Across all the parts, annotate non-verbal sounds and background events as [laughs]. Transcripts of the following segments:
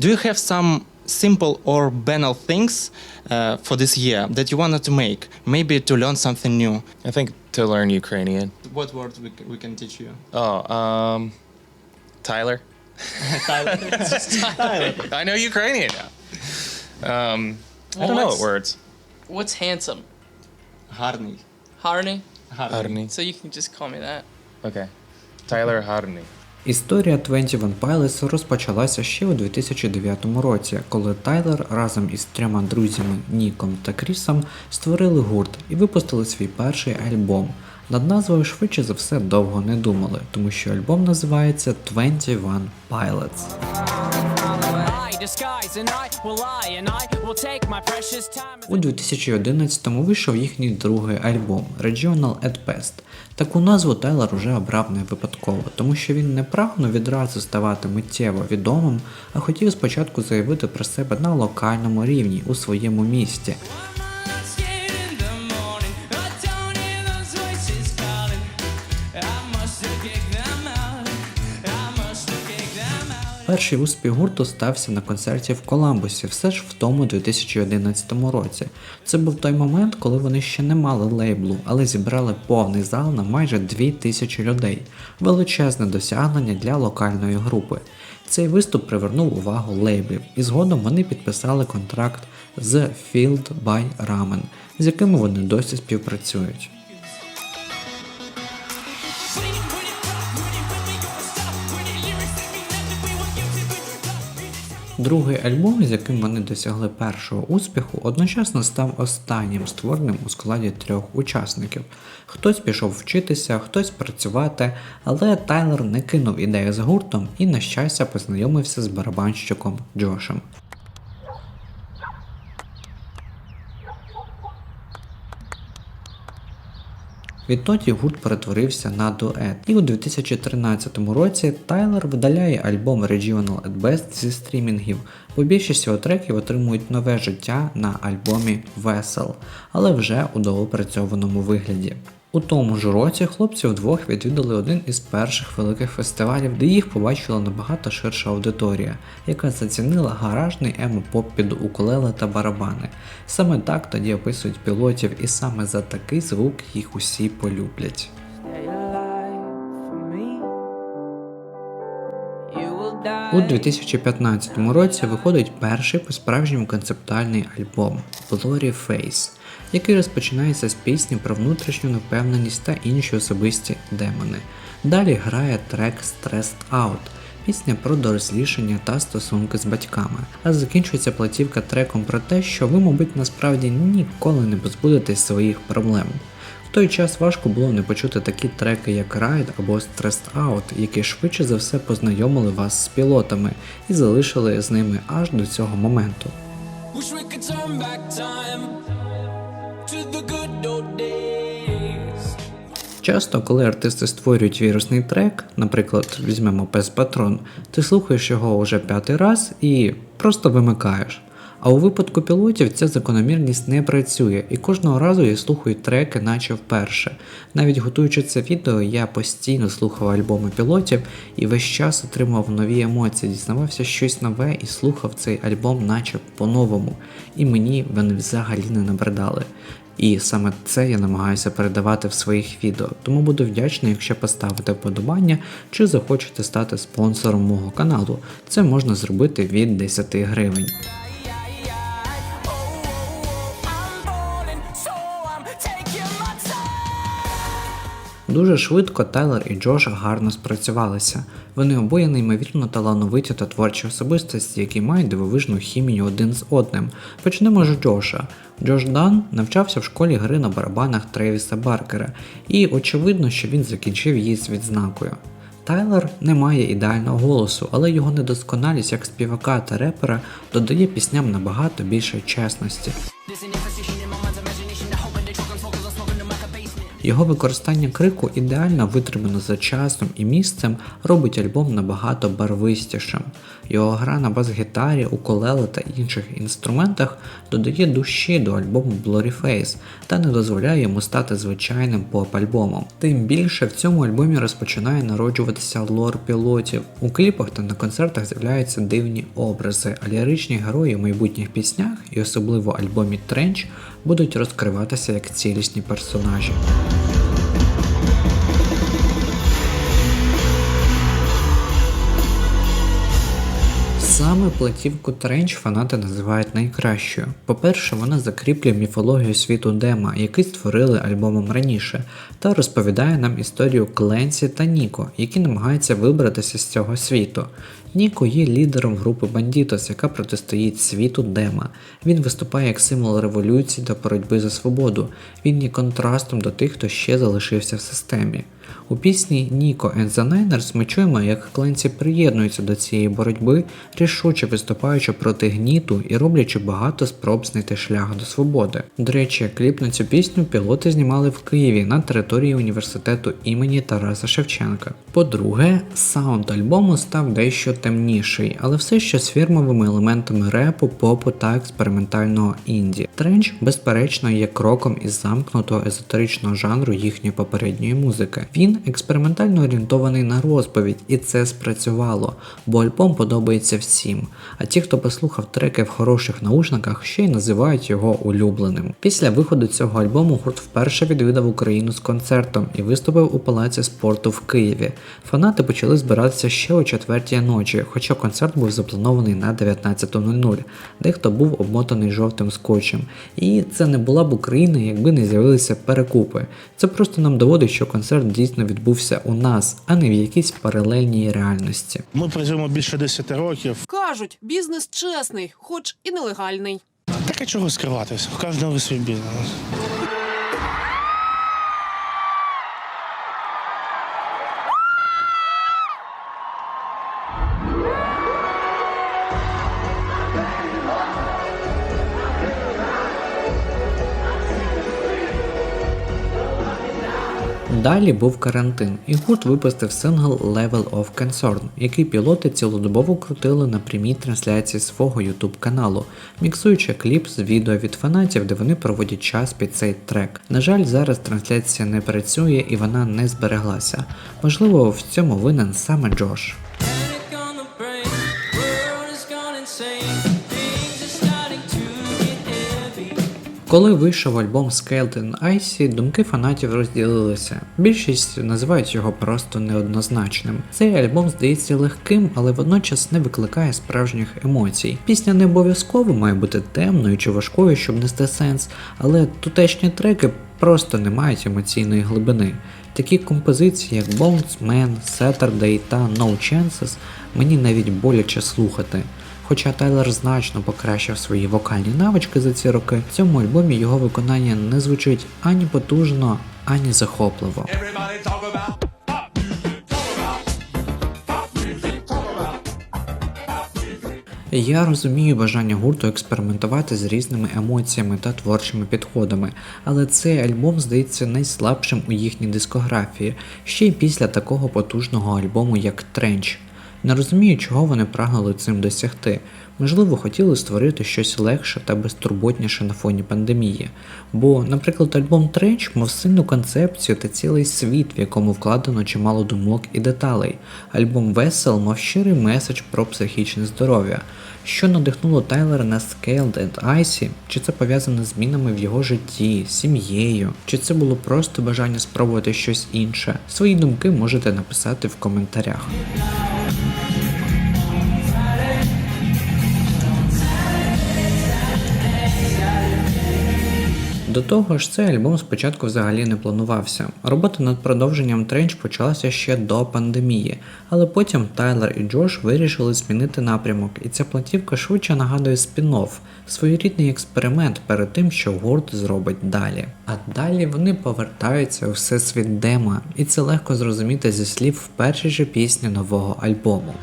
Do you have some simple or banal things uh, for this year that you wanted to make? Maybe to learn something new. I think to learn Ukrainian. What words we, we can teach you? Oh, um, Tyler. Tyler. [laughs] Tyler. I know Ukrainian now. Um, I don't know what words. What's handsome? Harney. Harney? Harney. So you can just call me that. Okay. Tyler Harney. Історія 21 Pilots розпочалася ще у 2009 році, коли Тайлер разом із трьома друзями Ніком та Крісом створили гурт і випустили свій перший альбом. Над назвою швидше за все довго не думали, тому що альбом називається 21 Pilots. У 2011-му вийшов їхній другий альбом Regional at Best. Таку назву Тайлер уже обрав не випадково, тому що він не прагнув відразу ставати миттєво відомим, а хотів спочатку заявити про себе на локальному рівні у своєму місті. Перший успіх гурту стався на концерті в Коламбусі, все ж в тому 2011 році. Це був той момент, коли вони ще не мали лейблу, але зібрали повний зал на майже 2000 людей. Величезне досягнення для локальної групи. Цей виступ привернув увагу лейблів, і згодом вони підписали контракт з Field by Ramen, з якими вони досі співпрацюють. Другий альбом, з яким вони досягли першого успіху, одночасно став останнім створеним у складі трьох учасників. Хтось пішов вчитися, хтось працювати, але Тайлер не кинув ідею з гуртом і, на щастя, познайомився з барабанщиком Джошем. Відтоді гурт перетворився на дует. І у 2013 році Тайлер видаляє альбом Regional at Best зі стрімінгів, бо більшість його треків отримують нове життя на альбомі Vessel, але вже у доопрацьованому вигляді. У тому ж році хлопці вдвох відвідали один із перших великих фестивалів, де їх побачила набагато ширша аудиторія, яка зацінила гаражний емо-поп під укулеле та барабани. Саме так тоді описують пілотів, і саме за такий звук їх усі полюблять. У 2015 році виходить перший по-справжньому концептуальний альбом Blurry Face, який розпочинається з пісні про внутрішню невпевненість та інші особисті демони. Далі грає трек Stressed Out, пісня про дорослішання та стосунки з батьками, а закінчується платівка треком про те, що ви, мабуть, насправді ніколи не позбудетесь своїх проблем. В той час важко було не почути такі треки, як Ride або Stressed Out, які швидше за все познайомили вас з пілотами і залишили з ними аж до цього моменту. Часто, коли артисти створюють вірусний трек, наприклад, візьмемо Пес Патрон, ти слухаєш його уже п'ятий раз і просто вимикаєш. А у випадку пілотів ця закономірність не працює, і кожного разу я слухаю треки, наче вперше. Навіть готуючи це відео, я постійно слухав альбоми пілотів і весь час отримував нові емоції, дізнавався щось нове і слухав цей альбом, наче по-новому. І мені вони взагалі не набридали. І саме це я намагаюся передавати в своїх відео, тому буду вдячний, якщо поставите вподобання чи захочете стати спонсором мого каналу. Це можна зробити від 10 гривень. Дуже швидко Тайлер і Джош гарно спрацювалися. Вони обоє неймовірно талановиті та творчі особистості, які мають дивовижну хімію один з одним. Почнемо з Джоша. Джош Дан навчався в школі гри на барабанах Тревіса Баркера, і очевидно, що він закінчив її з відзнакою. Тайлер не має ідеального голосу, але його недосконалість як співака та репера додає пісням набагато більше чесності. Його використання крику ідеально витримано за часом і місцем робить альбом набагато барвистішим. Його гра на бас-гітарі, укулеле та інших інструментах додає душі до альбому Blurryface та не дозволяє йому стати звичайним поп-альбомом. Тим більше в цьому альбомі розпочинає народжуватися лор пілотів. У кліпах та на концертах з'являються дивні образи, а ліричні герої в майбутніх піснях і особливо альбомі Тренч будуть розкриватися як цілісні персонажі. Саме платівку Тренч фанати називають найкращою. По-перше, вона закріплює міфологію світу Дема, який створили альбомом раніше, та розповідає нам історію Кленсі та Ніко, які намагаються вибратися з цього світу. Ніко є лідером групи Бандітос, яка протистоїть світу Дема. Він виступає як символ революції та боротьби за свободу. Він є контрастом до тих, хто ще залишився в системі. У пісні Ніко and the Niners ми чуємо, як Кленсі приєднується до цієї боротьби, рішуче виступаючи проти гніту і роблячи багато спроб знайти шлях до свободи. До речі, кліп на цю пісню пілоти знімали в Києві на території університету імені Тараса Шевченка. По-друге, саунд альбому став дещо темніший, але все ще з фірмовими елементами репу, попу та експериментального інді. Тренч, безперечно, є кроком із замкнутого езотеричного жанру їхньої попередньої музики. Він експериментально орієнтований на розповідь, і це спрацювало, бо альбом подобається всім. А ті, хто послухав треки в хороших наушниках, ще й називають його улюбленим. Після виходу цього альбому гурт вперше відвідав Україну з концертом і виступив у палаці спорту в Києві. Фанати почали збиратися ще о четвертій ночі, хоча концерт був запланований на 19.00. Дехто був обмотаний жовтим скотчем. І це не була б Україна, якби не з'явилися перекупи. Це просто нам доводить, що концерт дійсно відбувся у нас, а не в якійсь паралельній реальності. Ми працюємо більше 10 років. Кажуть, бізнес чесний, хоч і нелегальний. Так а чого скриватися? У кожного свій бізнес. Далі був карантин, і гурт випустив сингл Level of Concern, який пілоти цілодобово крутили на прямій трансляції свого YouTube каналу, міксуючи кліп з відео від фанатів, де вони проводять час під цей трек. На жаль, зараз трансляція не працює і вона не збереглася. Можливо, в цьому винен саме Джош. Коли вийшов альбом Scaled in Icy, думки фанатів розділилися. Більшість називають його просто неоднозначним. Цей альбом здається легким, але водночас не викликає справжніх емоцій. Пісня не обов'язково має бути темною чи важкою, щоб нести сенс, але тутешні треки просто не мають емоційної глибини. Такі композиції, як Bones Man, Saturday та No Chances, мені навіть боляче слухати. Хоча Тайлер значно покращив свої вокальні навички за ці роки, в цьому альбомі його виконання не звучить ані потужно, ані захопливо. Я розумію бажання гурту експериментувати з різними емоціями та творчими підходами, але цей альбом здається найслабшим у їхній дискографії, ще й після такого потужного альбому, як Тренч. Не розумію, чого вони прагнули цим досягти. Можливо, хотіли створити щось легше та безтурботніше на фоні пандемії. Бо, наприклад, альбом Тренч мав сильну концепцію та цілий світ, в якому вкладено чимало думок і деталей. Альбом Весел мав щирий меседж про психічне здоров'я. Що надихнуло Тайлера на Scaled and Icy? Чи це пов'язане з змінами в його житті, сім'єю? Чи це було просто бажання спробувати щось інше? Свої думки можете написати в коментарях. До того ж, цей альбом спочатку взагалі не планувався. Робота над продовженням Тренч почалася ще до пандемії, але потім Тайлер і Джош вирішили змінити напрямок, і ця платівка швидше нагадує спін-офф, своєрідний експеримент перед тим, що гурт зробить далі. А далі вони повертаються у всесвіт дема, і це легко зрозуміти зі слів в першій же пісні нового альбому.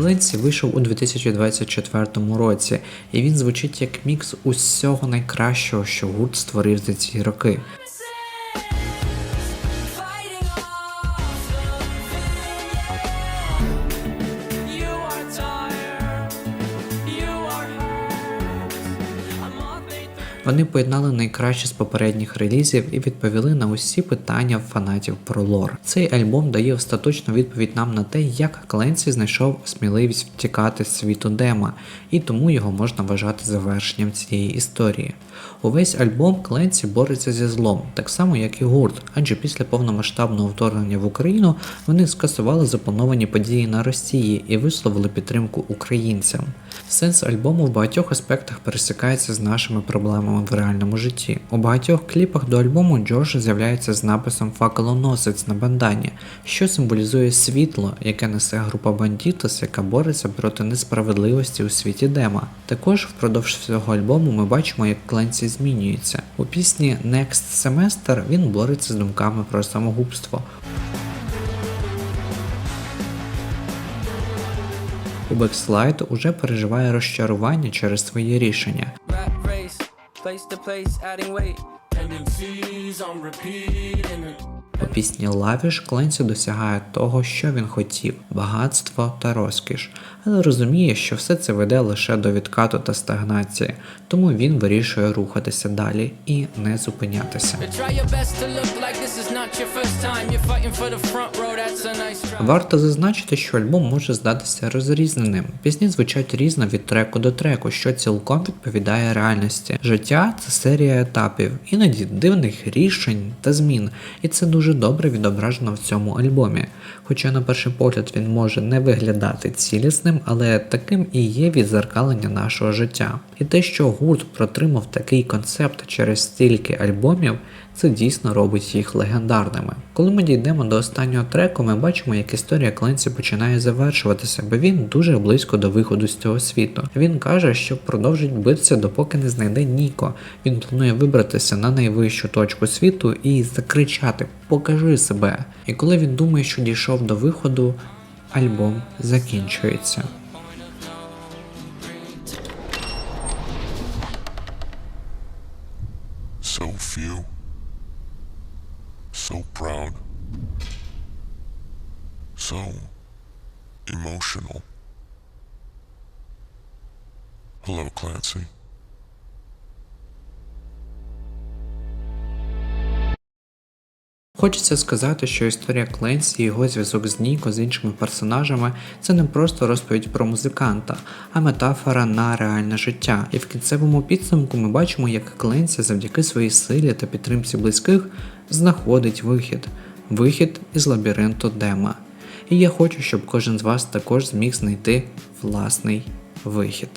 Кленсі вийшов у 2024 році, і він звучить як мікс усього найкращого, що гурт створив за ці роки. Вони поєднали найкраще з попередніх релізів і відповіли на усі питання фанатів про лор. Цей альбом дає остаточну відповідь нам на те, як Кленсі знайшов сміливість втікати з світу дема, і тому його можна вважати завершенням цієї історії. Увесь альбом Кленсі бореться зі злом, так само як і гурт, адже після повномасштабного вторгнення в Україну вони скасували заплановані події на Росії і висловили підтримку українцям. Сенс альбому в багатьох аспектах пересікається з нашими проблемами в реальному житті. У багатьох кліпах до альбому Джордж з'являється з написом факелоносець на бандані, що символізує світло, яке несе група бандітос, яка бореться проти несправедливості у світі Дема. Також впродовж всього альбому ми бачимо, як Кленсі змінюється. У пісні Next Semester він бореться з думками про самогубство. У Backslide уже переживає розчарування через свої рішення. place to place, adding weight. Tendencies, I'm repeating it. У пісні Лавіш Кленсі досягає того, що він хотів багатство та розкіш, але розуміє, що все це веде лише до відкату та стагнації, тому він вирішує рухатися далі і не зупинятися. Варто зазначити, що альбом може здатися розрізненим. Пісні звучать різно від треку до треку, що цілком відповідає реальності. Життя це серія етапів, іноді дивних рішень та змін, і це дуже добре відображено в цьому альбомі. Хоча на перший погляд він може не виглядати цілісним, але таким і є відзеркалення нашого життя. І те, що гурт протримав такий концепт через стільки альбомів, це дійсно робить їх легендарними. Коли ми дійдемо до останнього треку, ми бачимо, як історія Кленсі починає завершуватися, бо він дуже близько до виходу з цього світу. Він каже, що продовжить битися, допоки не знайде Ніко. Він планує вибратися на найвищу точку світу і закричати Покажи себе. І коли він думає, що дійшов до виходу, альбом закінчується. Хочеться сказати, що історія Кленсі і його зв'язок з Ніко з іншими персонажами це не просто розповідь про музиканта, а метафора на реальне життя. І в кінцевому підсумку ми бачимо, як Кленсі завдяки своїй силі та підтримці близьких знаходить вихід, вихід із лабіринту Дема. І я хочу, щоб кожен з вас також зміг знайти власний вихід.